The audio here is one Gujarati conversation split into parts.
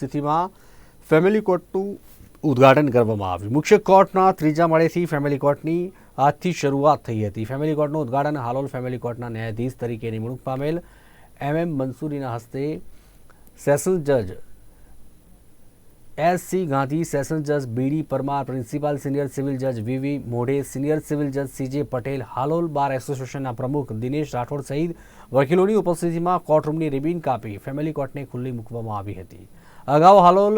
સ્થિતિમાં ફેમિલી કોર્ટનું ઉદ્ઘાટન કરવામાં આવ્યું. મુખ્ય કોર્ટના ત્રીજા માળેથી ફેમિલી કોર્ટની આજથી શરૂઆત થઈ હતી. ફેમિલી કોર્ટનું ઉદ્ઘાટન હાલોલ ફેમિલી કોર્ટના ન્યાયાધીશ તરીકે નિમણૂક પામેલ. એમ એમ મંસૂરીના હસ્તે સેશન જજ એસ સી ગાંધી, સેશન જજ બીડી પરમાર, પ્રિન્સિપાલ સિનિયર સિવિલ જજ વીવી મોઢે, સિનિયર સિવિલ જજ સીજે પટેલ, હાલોલ બાર એસોસિએશનના પ્રમુખ દિનેશ રાઠોડ સહિત વકીલોની ઉપસ્થિતિમાં કોર્ટરૂમની રિબિન કાપી ફેમિલી કોર્ટને ખુલ્લી મૂકવામાં આવી હતી. અગાઉ હાલોલ,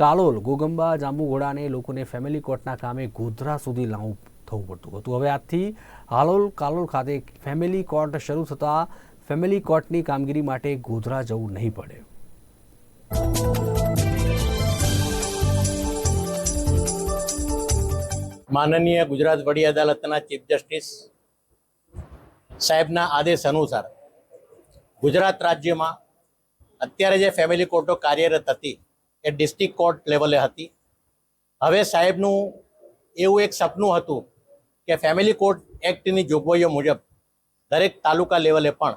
કાલોલ, ગોગંબા જાંબુઘોડાને લોકોને ફેમિલી કોર્ટના કામે ગોધરા સુધી લાવવું થવું પડતું હતું. હવે આજથી હાલોલ, કાલોલ ખાતે ફેમિલી કોર્ટ શરૂ થતાં ફેમિલી કોર્ટની કામગીરી માટે ગોધરા જવું નહીં પડે. માનનીય ગુજરાત વડી અદાલતના ચીફ જસ્ટિસ સાહેબના આદેશ અનુસાર ગુજરાત રાજ્યમાં અત્યારે જે ફેમિલી કોર્ટો કાર્યરત હતી, એ ડિસ્ટ્રિક્ટ કોર્ટ લેવલે હતી. હવે સાહેબનું એવું એક સપનું હતું કે ફેમિલી કોર્ટ એક્ટની જોગવાઈઓ મુજબ દરેક તાલુકા લેવલે પણ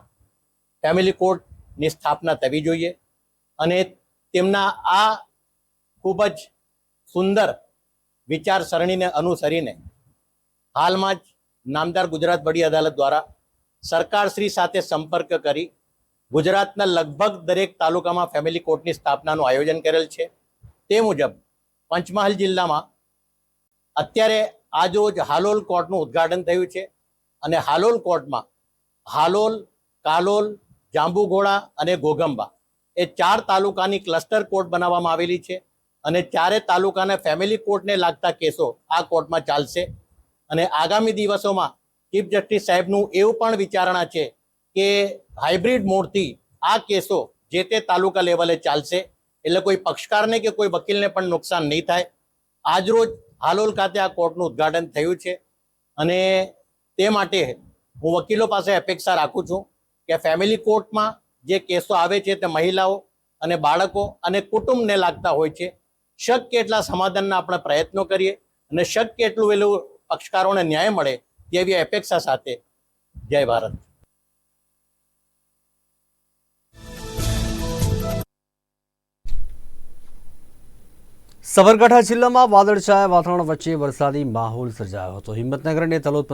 ફેમિલી કોર્ટની સ્થાપના થવી જોઈએ અને તેમના આ ખૂબ જ સુંદર વિચારસરણીને અનુસરીને હાલમાં જ નામદાર ગુજરાત વડી અદાલત દ્વારા સરકારશ્રી સાથે સંપર્ક કરી ગુજરાતના લગભગ દરેક તાલુકામાં ફેમિલી કોર્ટની સ્થાપનાનું આયોજન કરેલ છે. તે મુજબ પંચમહાલ જિલ્લામાં અત્યારે આજરોજ હાલોલ કોર્ટનું ઉદ્ઘાટન થયું છે અને હાલોલ કોર્ટમાં હાલોલ, કાલોલ, જાંબુઘોડા અને ગોગંબા એ ચાર તાલુકાની ક્લસ્ટર કોર્ટ બનાવવામાં આવેલી છે અને ચારે તાલુકાના ફેમિલી કોર્ટને લાગતા કેસો આ કોર્ટમાં ચાલશે. અને આગામી દિવસોમાં ચીફ જસ્ટિસ સાહેબનું એવું પણ વિચારણા છે કે હાઇબ્રિડ મોડથી આ કેસો જે તે તાલુકા લેવલે ચાલશે, એટલે કોઈ પક્ષકારને કે કોઈ વકીલને પણ નુકસાન નહીં થાય. આજરોજ હાલોલ ખાતે આ કોર્ટનું ઉદ્ઘાટન થયું છે અને તે માટે હું વકીલો પાસે અપેક્ષા રાખું છું કે ફેમિલી કોર્ટમાં જે કેસો આવે છે તે મહિલાઓ અને બાળકો અને કુટુંબને લાગતા હોય છે. શક્ય એટલા સમાધાનના આપણે પ્રયત્નો કરીએ અને શક્ય એટલું વહેલું પક્ષકારોને ન્યાય મળે તેવી અપેક્ષા સાથે જય ભારત. સાબરકાંઠા જિલ્લામાં વાદળછાયા વાતાવરણ વચ્ચે વરસાદી માહોલ સર્જાયો હતો. હિંમતનગર અને તલોદ